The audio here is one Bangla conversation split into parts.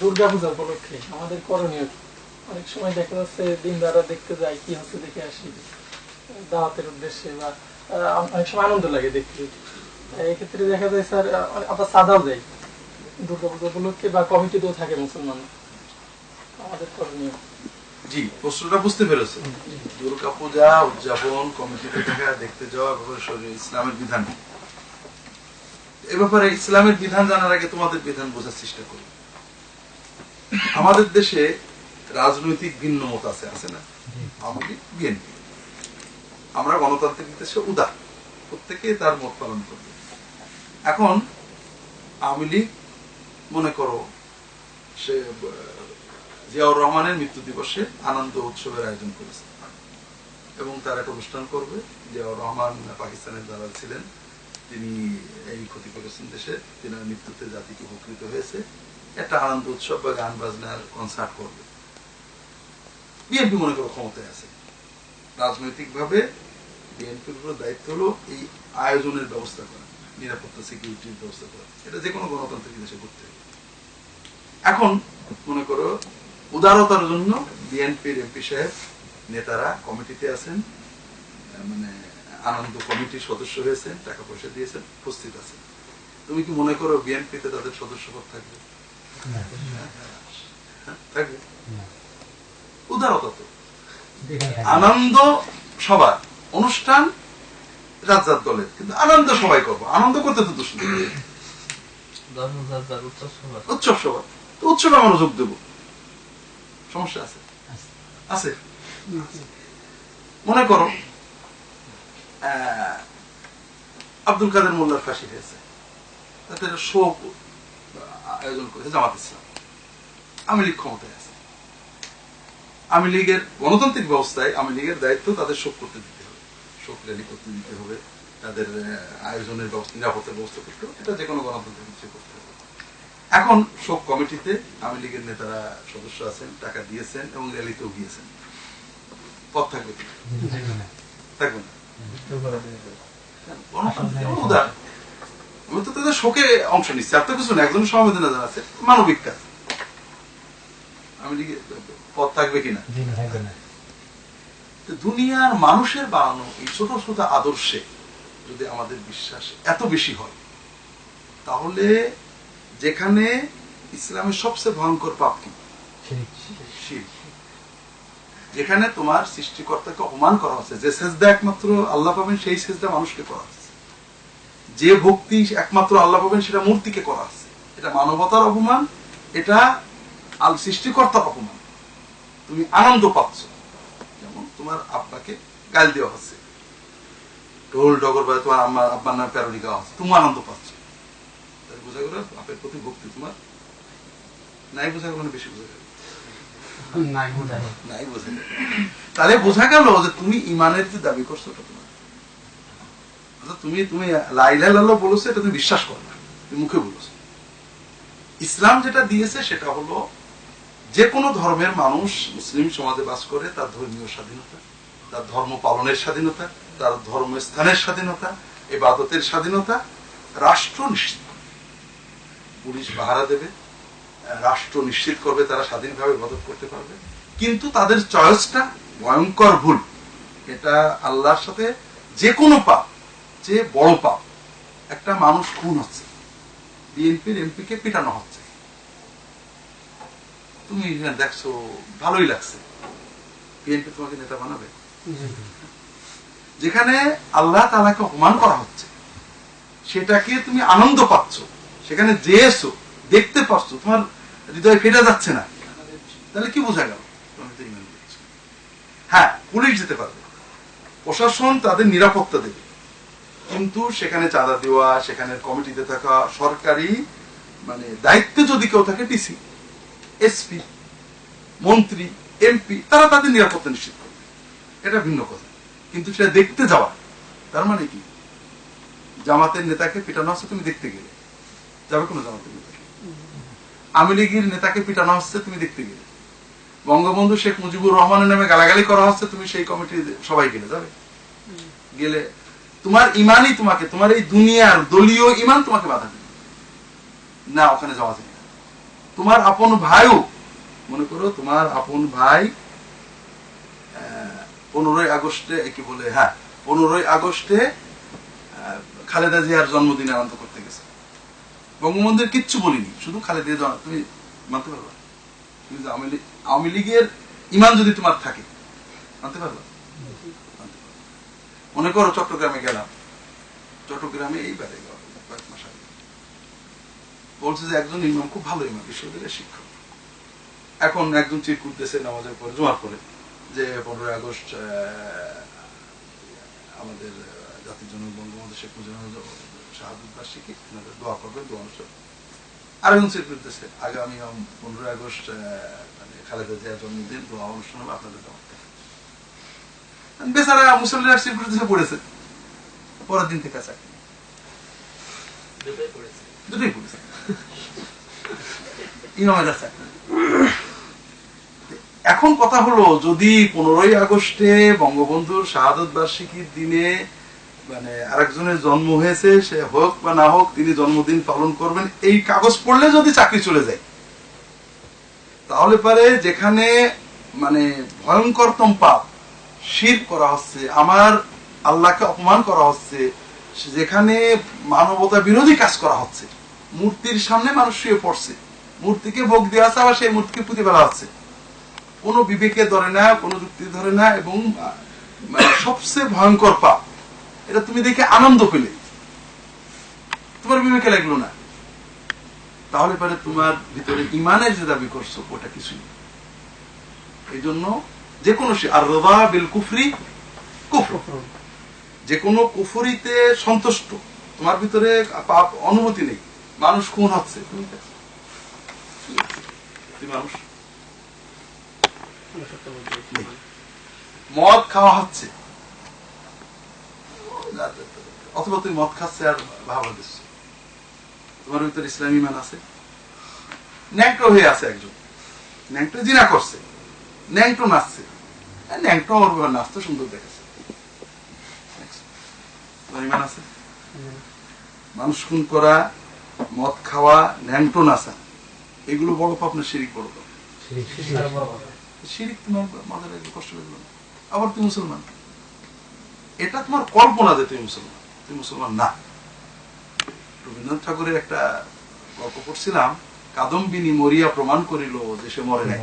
দুর্গাপূজা উপলক্ষে আমাদের করণীয় অনেক সময় দেখা যাচ্ছে দিন দ্বারা দেখতে যাই কি হচ্ছে দেখে আসি দাওয়াতের উদ্দেশ্যে বা অনেক সময় আনন্দ লাগে দেখতে। এই ক্ষেত্রে দেখা যায় স্যার সাদাও যায় দুর্গাপূজা উপলক্ষে বা কমিটিতেও থাকে মুসলমান। আমাদের করণীয়। জি প্রশ্নটা বুঝতে পেরেছে। দুর্গা পূজা উদযাপন কমিটিতে থাকা দেখতে যাওয়া ইসলামের বিধান? এ ব্যাপারে ইসলামের বিধান জানার আগে তোমাদের বিধান বোঝার চেষ্টা করি। আমাদের দেশে রাজনৈতিক ভিন্ন মত আছে আছে না? লীগ বিএনপি আমরা গণতান্ত্রিক দেশে উদার। প্রত্যেকে তার মত পালন করবে। এখন আওয়ামী লীগ, মনে করো, সে জিয়াউর রহমানের মৃত্যু দিবসে আনন্দ উৎসবের আয়োজন করেছে। এবং তার একটা অনুষ্ঠান করবে। জিয়াউর রহমান পাকিস্তানের যারা ছিলেন। তিনি এই ক্ষতি করেছেন দেশে। তিনার মৃত্যুতে জাতিকে উপকৃত হয়েছে। একটা আনন্দ উৎসব বা গান বাজনার কনসার্ট করবে। বিএনপি মনে করো ক্ষমতায় আছে। রাজনৈতিক ভাবে বিএনপির উপর দায়িত্ব হলো এই আয়োজনের ব্যবস্থা করা নিরাপত্তা সিকিউরিটির ব্যবস্থা করা। এটা যে কোনো গণতান্ত্রিক দেশে করতে হবে। এখন মনে করো উদারতার জন্য বিএনপির এমপি সাহেব নেতারা কমিটিতে আছেন মানে আনন্দ কমিটির সদস্য হয়েছেন টাকা পয়সা দিয়েছেন উপস্থিত আছেন। তুমি কি মনে করো বিএনপিতে তাদের সদস্যপদ থাকবে? হ্যাঁ, থাকবে উদারতা তো আনন্দ সবার। অনুষ্ঠান রাত রাত দলের। কিন্তু আনন্দ সবাই করব। আনন্দ করতে তো দোষ নেই। উৎসব সবার। তো উৎসবে আমরা যোগ দেবো। সমস্যা আছে? আছে। মনে করো আহ, আব্দুল কাদের মোল্লার ফাঁসি হয়েছে। তাতে শোক আয়োজন করেছে জামাত ইসলাম। আওয়ামী লীগ ক্ষমতায় আছে। আওয়ামী লীগের গণতান্ত্রিক ব্যবস্থায় আওয়ামী লীগের দায়িত্ব তাদের শোক করতে দিতে হবে। শোক র্যালি করতে দিতে হবে তাদের আয়োজনের ব্যবস্থা নিরাপত্তার ব্যবস্থা করতে হবে এটা যে কোনো গণতান্ত্রিক কিছু করতে হবে। এখন শোক কমিটিতে আওয়ামী লীগের নেতারা সদস্য আছেন টাকা দিয়েছেন এবং র্যালিতেও গিয়েছেন। পথ থাকবে? থাকবে না। আমি তো তাদের শোকে অংশ নিচ্ছি। তো কিছু না একজন সমবেদনা জানাচ্ছে মানবিক কাজ। আমি পথ থাকবে কিনা? দুনিয়ার মানুষের বানানো এই ছোট ছোট আদর্শে যদি আমাদের বিশ্বাস এত বেশি হয় তাহলে যেখানে ইসলামের সবচেয়ে ভয়ঙ্কর পাপ কি? যেখানে তোমার সৃষ্টিকর্তাকে অপমান করা হচ্ছে। যে সেজদা একমাত্র আল্লাহ পাবেন সেই সেজদা মানুষকে করা হচ্ছে। যে ভক্তি একমাত্র আল্লাহ পাবেন সেটা মূর্তিকে করা আছে। এটা মানবতার অপমান এটা আল সৃষ্টিকর্তার অপমান। তুমি আনন্দ পাচ্ছ। যেমন তোমার আব্বাকে গাল দেওয়া হচ্ছে। ঢোল ডগর বাজে তোমার আম্মা আব্বার নামে প্যারোডি গাওয়া হচ্ছে। তুমি আনন্দ পাচ্ছ। বোঝা গেল বাপের প্রতি ভক্তি তোমার? নাই বোঝা গেল বেশি বোঝা গেল? নাই বোঝা গেল। তাহলে বোঝা গেল যে তুমি ইমানের যে দাবি করছ ওটা তুমি তুমি লাইলা লাল্লাহ বলেছ, এটা তুমি বিশ্বাস করো না। তুমি মুখে বলেছ। ইসলাম যেটা দিয়েছে, সেটা হলো যে কোনো ধর্মের মানুষ মুসলিম সমাজে বাস করে, তার ধর্মীয় স্বাধীনতা, তার ধর্ম পালনের স্বাধীনতা, তার ধর্মস্থানের স্বাধীনতা এবাদতের স্বাধীনতা, রাষ্ট্র নিশ্চিত পুলিশ পাহারা দেবে, রাষ্ট্র নিশ্চিত করবে, তারা স্বাধীনভাবে ইবাদত করতে পারবে। কিন্তু তাদের চয়েসটা ভয়ঙ্কর ভুল। এটা আল্লাহর সাথে যে কোনো পাপ যে বড় পাপ, একটা মানুষ খুন হচ্ছে। বিএনপির এমপি কে পিটানো হচ্ছে। তুমি দেখছ, ভালোই লাগছে। বিএনপি তোমাকে নেতা বানাবে? যেখানে আল্লাহ তালাকে অপমান করা হচ্ছে, সেটাকে তুমি আনন্দ পাচ্ছ। সেখানে যেয়েছো, দেখতে পাচ্ছ, তোমার হৃদয় ফেটে যাচ্ছে না। তাহলে কি বোঝা গেল। হ্যাঁ পুলিশ যেতে পারবে। প্রশাসন তাদের নিরাপত্তা দেবে। কিন্তু সেখানে চাঁদা দেওয়া, সেখানে কমিটিতে থাকা সরকারি মানে দায়িত্বে যদি কেউ থাকে ডিসি এসপি মন্ত্রী এমপি তারা তাদের নিরাপত্তা নিশ্চিত করবে। এটা ভিন্ন কথা। কিন্তু সেটা দেখতে যাওয়া, তার মানে কি? জামাতের নেতাকে পিটানো হচ্ছে, তুমি দেখতে গেলে। যাবে কোনো জামাতের নেতাকে? আওয়ামী লীগের নেতাকে পিটানো হচ্ছে, তুমি দেখতে গেলে। বঙ্গবন্ধু শেখ মুজিবুর রহমানের নামে গালাগালি করা হচ্ছে, তুমি সেই কমিটি সবাই গেলে, যাবে? গেলে তোমার ইমানই তোমাকে, তোমার এই দুনিয়ার দলীয় ইমান তোমাকে বাধা দেবে। না, ওখানে যাওয়া যায় তোমার আপন ভাইও, মনে করো তোমার আপন ভাই পনেরোই আগস্টে কি বলে হ্যাঁ পনেরোই আগস্টে খালেদা জিয়ার জন্মদিন আনন্দ করতে গেছে। বঙ্গবন্ধুর কিচ্ছু বলিনি, শুধু খালেদা তুমি মানতে পারবা আওয়ামী লীগের ইমান যদি তোমার থাকে, মানতে পারবা। মনে করো চট্টগ্রামে গেলাম। চট্টগ্রামে এইবারে কয়েক মাস আগে। বলছে যে একজন ইমাম, খুব ভালো ইমাম, বিশ্ববিদ্যালয়ের শিক্ষক। এখন একজন চিট করতেছে নামাজের পরে জোয়ার করে যে পনেরোই আগস্ট আমাদের জাতির জন্য বঙ্গবন্ধু শেখ মুজিবুর আপনাদের দোয়া করবেন, দোয়া অনুষ্ঠান। আরেকজন চিট করতেছে আগামী পনেরোই আগস্ট মানে খালেদা জিয়ার জন্মদিন, দোয়া অনুষ্ঠান হবে, আপনাদের দোয়া বেচারা মুসল্লিরা চিট পড়েছে। পরের দিন থেকে চাকরি দুটোই পড়েছে। এখন কথা হলো, যদি পনেরোই আগস্টে বঙ্গবন্ধুর শাহাদত বার্ষিকীর দিনে মানে আরেকজনের জন্ম হয়েছে, সে হোক বা না হোক, তিনি জন্মদিন পালন করবেন, এই কাগজ পড়লে যদি চাকরি চলে যায়, তাহলে পারে যেখানে মানে ভয়ঙ্করতম পাপ শির করা হচ্ছে, আমার আল্লাহকে অপমান করা হচ্ছে, যেখানে মানবতা বিরোধী কাজ করা হচ্ছে। মূর্তির সামনে মানুষ শুয়ে পড়ছে, মূর্তিকে ভোগ দেওয়া আছে, আবার সেই মূর্তিকে পুঁতে ফেলা হচ্ছে। কোনো বিবেকে ধরে না, কোনো যুক্তি ধরে না, এবং মানে সবচেয়ে ভয়ঙ্কর পাপ, এটা তুমি দেখে আনন্দ পেলে। তোমার বিবেকে লাগল না। তাহলে পরে তোমার ভিতরে ইমানের যে দাবি করছ, ওটা কিছুই। এই জন্য যে কোনো আর রবা বিল কুফরি কুফর। যে কোনো কুফরিতে সন্তুষ্ট। তোমার ভিতরে পাপ অনুমতি নেই। মানুষ খুন হচ্ছে। মানুষ? মদ খাওয়া হচ্ছে। অথবা তুমি মদ খাচ্ছে আর ভাবা দিচ্ছ তোমার ভিতরে ইসলামী মান আছে? ন্যাংটো হয়ে আছে একজন। ন্যাংটো জিনা করছে। ন্যাংটো নাচছে ন্যাংটো আমার বাবা নাচতে সুন্দর দেখেছে। আছে। মানুষ খুন করা মদ খাওয়া ন্যাংটো নাচা এগুলো বড় পাপ না শিরিক বড় পাপ? শিরিক তোমার মাথায় কষ্ট লাগবে না। আবার তুমি মুসলমান? এটা তোমার কল্পনা যে তুমি মুসলমান। তুমি মুসলমান না। রবীন্দ্রনাথ ঠাকুরের একটা গল্প পড়ছিলাম কাদম্বিনী মরিয়া প্রমাণ করিল যে সে মরে নাই।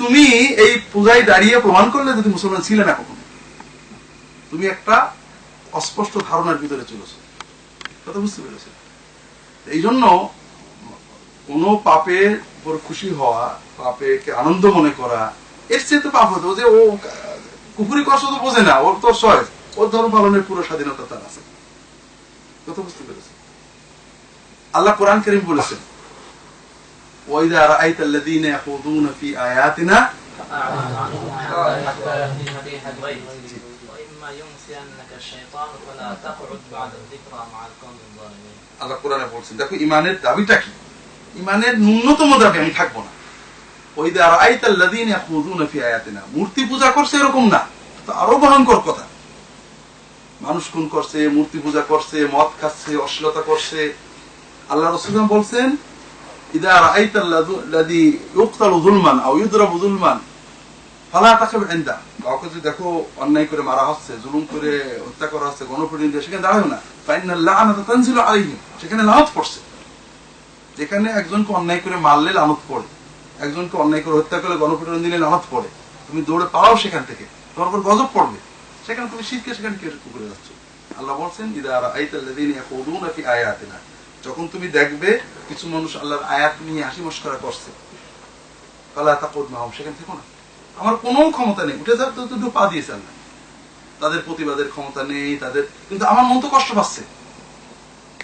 তুমি এই পূজায় দাঁড়িয়ে প্রমাণ করলে যদি মুসলমান ছিলে না কখনো। তুমি একটা অস্পষ্ট ধারণার ভিতরে চলেছো কথা বুঝতে পেরেছ। এই জন্য কোন পাপের উপর খুশি হওয়া, পাপেকে আনন্দ মনে করা, এর চেয়ে তো পাপ হতো যে ও কুপুরি কষ্ট তো বোঝে না, ওর তো সয় ওর ধর্ম পালনের পুরো স্বাধীনতা তার আছে। কথা বুঝতে পেরেছে। আল্লাহ কোরআন করিম বলেছেন وإذا رأيت الذين يخوضون في آياتنا حتى يهدينا فيها الغيب وإما ينسينك الشيطان فلا تقعد بعد الذكرى مع القوم الظالمين আল্লাহ কোরআনে বলছেন দেখো ইমানের দাবিটা কি ইমানের ন্যূনতম দাবি আমি থাকবো না ওই দে আর আইতাল্লাদিন ইয়াখুযুনা ফি আয়াতিনা মূর্তি পূজা করছে এরকম না তো আরো ভয়ঙ্কর কথা মানুষ খুন করছে মূর্তি পূজা করছে মদ খাচ্ছে অশ্লীলতা করছে আল্লাহ রাসূল বলছেন ইদা রাআইতাল্লাযী ইউকতালু যুলমান আও ইউদরাবু যুলমান ফালা তাকাব ইনদা কাউকে যদি দেখো অন্যায় করে মারা হচ্ছে জুলুম করে হত্যা করা হচ্ছে গণপ্রতিনিধি সেখানে দাঁড়াও না ফাইনাল লাআনাতু তানজিলু আলাইহিম সেখানে লানত পড়ছে যেখানে একজনকে অন্যায় করে মারলে লানত পড়ে একজনকে অন্যায় করে হত্যা করলে গণপ্রতিনিধি দিলে লানত পড়ে তুমি দৌড়ে পালাও সেখান থেকে তোমার উপর গজব পড়বে সেখানে তুমি শীতকে সেখানে কে করে যাচ্ছ আল্লাহ বলছেন ইদা রাআইতাল্লাযীনা ইয়াখুদুনা ফি আয়াতিনা যখন তুমি দেখবে কিছু মানুষ আল্লাহর আয়াত নিয়ে হাসি মস্করা করছে ফালা তাকুদ মাহুম সেখান থেকে না। আমার কোনো ক্ষমতা নেই। উঠে যাও তো দুটো পা দিয়েছে আল্লাহ তাদের প্রতিবাদের ক্ষমতা নেই তাদের কিন্তু আমার মন তো কষ্ট পাচ্ছে।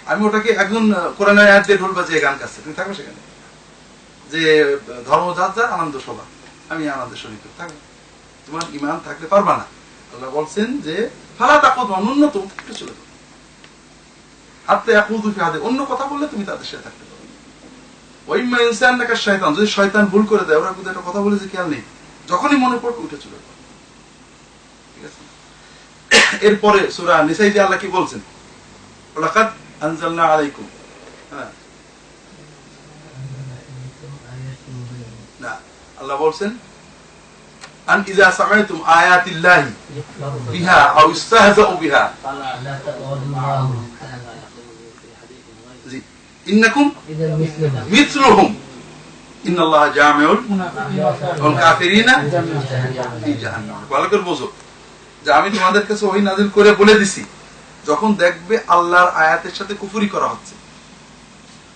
আমি ওটাকে একজন আহ, কোরআনের আয়াত দিয়ে ঢোল বাজিয়ে গান গাচ্ছে। তুমি থাকবে সেখানে। যে ধর্ম যার যার আনন্দ সভা আমি আনন্দের শরীর থাকব। তোমার ইমান থাকলে পারবা না। আল্লাহ বলছেন যে ফালা তাকুদ মা ন্যূনতম একটু চলে যাও। আত্মা অন্য কথা বললে তুমি তাদের সাথে থাকতে পারো। ওইম্মা ইনসান নাকা শয়তান যদি শয়তান ভুল করে দেয়, ওরা একটা কথা বলেছে খেয়াল নেই। যখনই মনে পড়বে উঠে চলে এরপরে সুরা নিসাইতে আল্লাহ কি বলছেন? লাকাদ আনজালনা আলাইকুম। হ্যাঁ। আল্লাহ বলছেন, আন ইজা সামাইতুম আয়াতিল্লাহি বিহা আও ইস্তাহজাউ বিহা। আমি তোমাদের কাছে ওই নাজিল করে বলে দিছি, যখন দেখবে আল্লাহর আয়াতের সাথে কুফুরি করা হচ্ছে,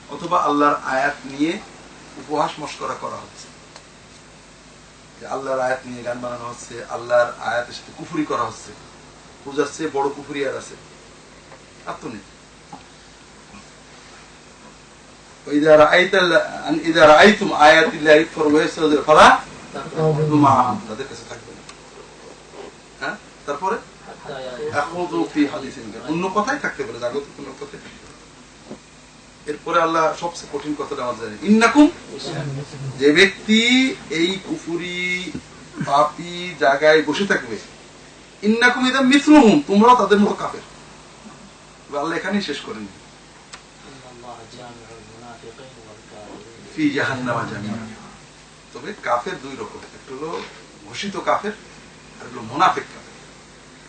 অথবা আল্লাহর আয়াত নিয়ে উপহাস মস্করা করা হচ্ছে। আল্লাহর আয়াত নিয়ে গান বানানো হচ্ছে, আল্লাহর আয়াতের সাথে কুফুরি করা হচ্ছে। পূজার বড় কুফুরি আর আছে। আর তো নেই। وإذا رأيت ال- أن إذا رأيتم آيات الله يكفر ويستهزئ فلا تقعدوا معهم তাদের কাছে থাকবে না হ্যাঁ তারপরে حتى يأخذوا এখনো ফি হাদিসিন গায়র। অন্য কথাই থাকতে পারে জাগতিক অন্য কথাই থাকতে পারে এরপরে আল্লাহ সবচেয়ে কঠিন কথাটা আমার জানেন ইন্নাকুম যে ব্যক্তি এই কুফুরি পাপি জায়গায় বসে থাকবে ইন্নাকুম ইদা মিথলুহুম তোমরাও তাদের মতো কাফের এবার আল্লাহ এখানেই শেষ করেন ফি জাহান্নামা জামিয়া। তবে কাফের দুই রকম, একটা হলো ঘোষিত কাফের আর হলো মুনাফিক কাফের।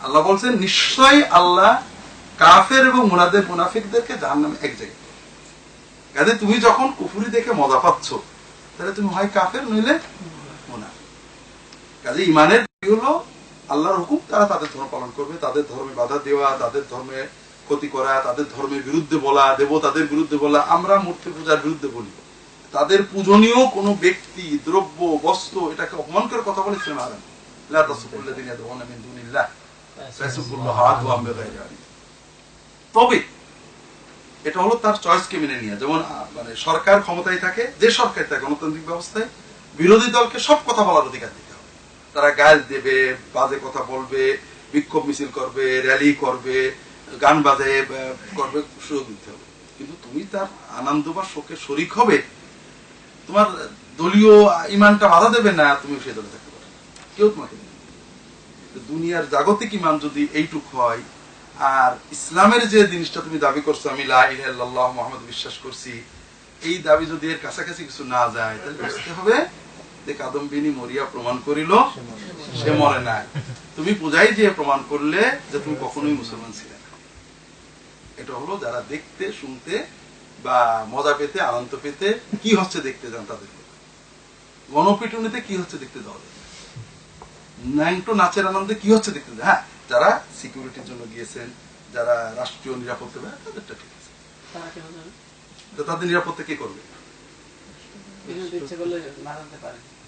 আল্লাহ বলছেন, নিশ্চয়ই আল্লাহ কাফের এবং মুনাদের মুনাফিকদেরকে জাহান্নামে এক জায়গায় কাজে তুমি যখন কুফুরি দেখে মজা পাচ্ছ, তাহলে তুমি হয় কাফের নইলে মুনাফিক। কাজে ইমানের হলো, আল্লাহর হুকুম, তারা তাদের ধর্ম পালন করবে। তাদের ধর্মে বাধা দেওয়া, তাদের ধর্মে ক্ষতি করা, তাদের ধর্মের বিরুদ্ধে বলা, দেবতাদের বিরুদ্ধে বলা, আমরা মূর্তি পূজার বিরুদ্ধে বলি। তাদের পূজনীয় কোনো ব্যক্তি, দ্রব্য বস্ত্র এটাকে অপমান করে কথা বলেছিলেন আরাম লা তাসুকুল্লাযিনা ইয়াদউনা দুনিল্লাহ। ফায়াসুকুল্লাহ আদওয়াম বিগাইরি ইলম। তবে, এটা হলো তার চয়েসকে মেনে নিয়ে। যেমন মানে সরকার ক্ষমতায় থাকে, যে সরকার থাকে, গণতান্ত্রিক ব্যবস্থায় বিরোধী দলকে সব কথা বলার অধিকার দিতে হবে। তারা গাল দেবে, বাজে কথা বলবে, বিক্ষোভ মিছিল করবে র্যালি করবে, গান বাজে করবে, সুযোগ দিতে হবে। কিন্তু তুমি তার আনন্দ বা শোকে শরিক হবে তোমার দলীয় ইমানটা বাধা দেবে না তুমি সে দলে থাকতে পারো। কেউ তোমাকে দুনিয়ার জাগতিক ইমান যদি এইটুক হয়, আর ইসলামের যে জিনিসটা তুমি দাবি করছ, আমি লা ইলাহা ইল্লাল্লাহ বিশ্বাস করছি, এই দাবি যদি এর কাছাকাছি কিছু না যায়, তাহলে বুঝতে হবে যে কাদম্বিনী মরিয়া প্রমাণ করিল, সে মরে নাই। তুমি পূজাই দিয়ে প্রমাণ করলে যে তুমি কখনোই মুসলমান ছিলে না। এটা হলো যারা দেখতে, শুনতে বা মজা পেতে আনন্দ পেতে কি হচ্ছে দেখতে যান তাদের? গণপিটুনিতে কি হচ্ছে দেখতে যাওয়া যায়? ন্যাংটো নাচের আনন্দে কি হচ্ছে দেখতে যায়? হ্যাঁ যারা সিকিউরিটির জন্য গিয়েছেন যারা রাষ্ট্রীয় নিরাপত্তা দেয় তাদেরটা ঠিক আছে। তাদের নিরাপত্তা কে করবে?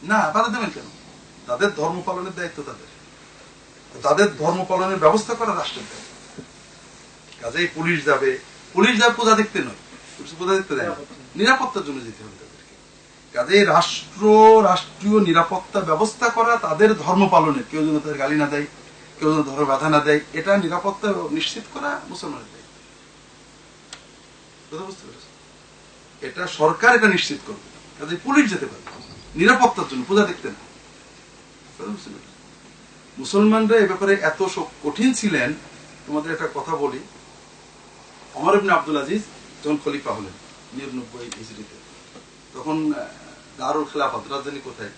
না বাধা দেবেন কেন? তাদের ধর্ম পালনের দায়িত্ব তাদের। তাদের ধর্ম পালনের ব্যবস্থা করা রাষ্ট্রের দায়িত্ব। কাজেই পুলিশ যাবে। পুলিশ যাবে পূজা দেখতে নয়। পুলিশ দেয় নিরাপত্তার জন্য যেতে হবে তাদেরকে। কাজেই রাষ্ট্র, রাষ্ট্রীয় নিরাপত্তা ব্যবস্থা করা তাদের ধর্ম পালনের। কেউ যেন তাদের গালি না দেয়, কেউ যেন ধর্ম বাধা না দেয়, এটা নিরাপত্তা নিশ্চিত করা মুসলমানের দায়িত্ব। পেরেছ এটা সরকার এটা নিশ্চিত করবে। কাজে পুলিশ যেতে পারবে নিরাপত্তার জন্য পূজা দেখতে না? মুসলমানরা এ ব্যাপারে এত কঠিন ছিলেন। তোমাদের একটা কথা বলি। অমর আব্দুল আজিজ যখন খলিফা হলেন নিরানব্বই হিজড়িতে। তখন দারুল খেলাফত রাজধানী কোথায়।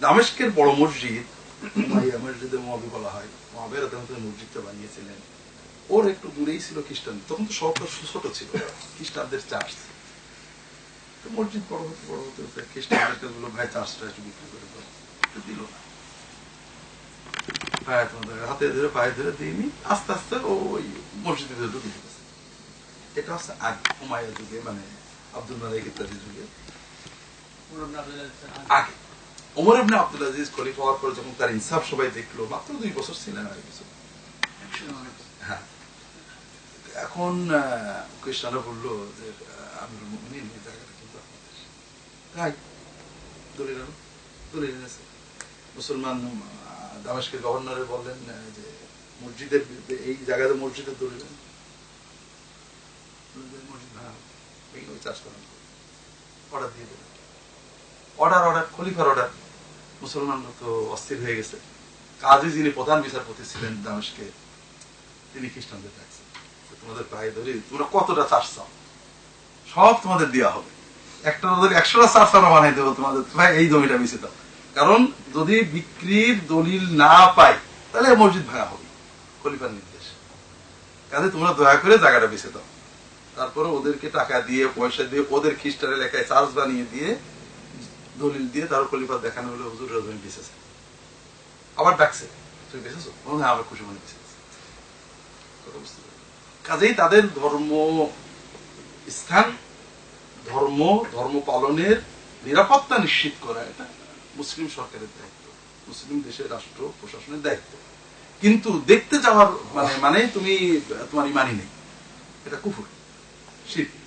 দামেস্কের বড় মসজিদ মসজিদে মহাবি বলা হয়। মহাবের মসজিদটা বানিয়েছিলেন। ওর একটু দূরেই ছিল খ্রিস্টান। তখন তো শহরটা ছোট ছিল, খ্রিস্টানদের চার্চ। মসজিদ বড় হতে বড় হতে হতে খ্রিস্টানদের ভাই, চার্চটা একটু বিক্রি করে দিল না। পায়ে তোমাদের হাতে ধরে পায়ে ধরে দিইনি আস্তে আস্তে ও ওই মসজিদে ধরে ঢুকে গেছে এটা হচ্ছে আগ হুমায়ুর যুগে মানে আব্দুল মালিক ইত্যাদি যুগে। আগে। ওমর ইবনে আব্দুল আজিজ খলিফা হওয়ার পর যখন তার ইনসাফ সবাই দেখল মাত্র দুই বছর ছিলেন আর কিছু। হ্যাঁ। এখন খ্রিস্টানরা বলল যে এই জায়গাটা কিন্তু তাই দলিল মুসলমান আহ, দামেস্কের গভর্নরে বললেন যে মসজিদের এই জায়গাতে মসজিদ চাষ করানো অর্ডার দিয়ে দেবেন অর্ডার অর্ডার খলিফার অর্ডার মুসলমানরা তো অস্থির হয়ে গেছে। কাজী যিনি প্রধান বিচারপতি ছিলেন দামেশকে তিনি খ্রিস্টানদের ডাকছেন। তোমাদের পায়ে ধরে তোমরা কতটা চাষ চাও? সব তোমাদের দেওয়া হবে। একটা ওদের একশোটা চারশোটা বানাই দেবো তোমাদের। ভাই এই জমিটা বেঁচে দাও। কারণ যদি বিক্রির দলিল না পাই তাহলে মসজিদ ভাঙা হবে, খলিফার নির্দেশ। কাজে তোমরা দয়া করে জায়গাটা বেঁচে দাও। তারপরে ওদেরকে টাকা দিয়ে, পয়সা দিয়ে, ওদের খ্রিস্টান এলাকায় চার্জ বানিয়ে দিয়ে, দলিল দিয়ে তার খলিফার দেখানো হলো, হুজুর জমি বেঁচেছে। আবার ডাকছে, তুমি বেঁচেছো? হ্যাঁ আবার খুশি মনে পেরেছ? কাজেই তাদের ধর্ম স্থান, ধর্ম ধর্ম পালনের নিরাপত্তা নিশ্চিত করা এটা মুসলিম সরকারের দায়িত্ব, মুসলিম দেশের রাষ্ট্র প্রশাসনের দায়িত্ব। কিন্তু দেখতে যাওয়ার মানে মানে তুমি, তোমার ইমানই নেই। এটা কুফুর শিল্প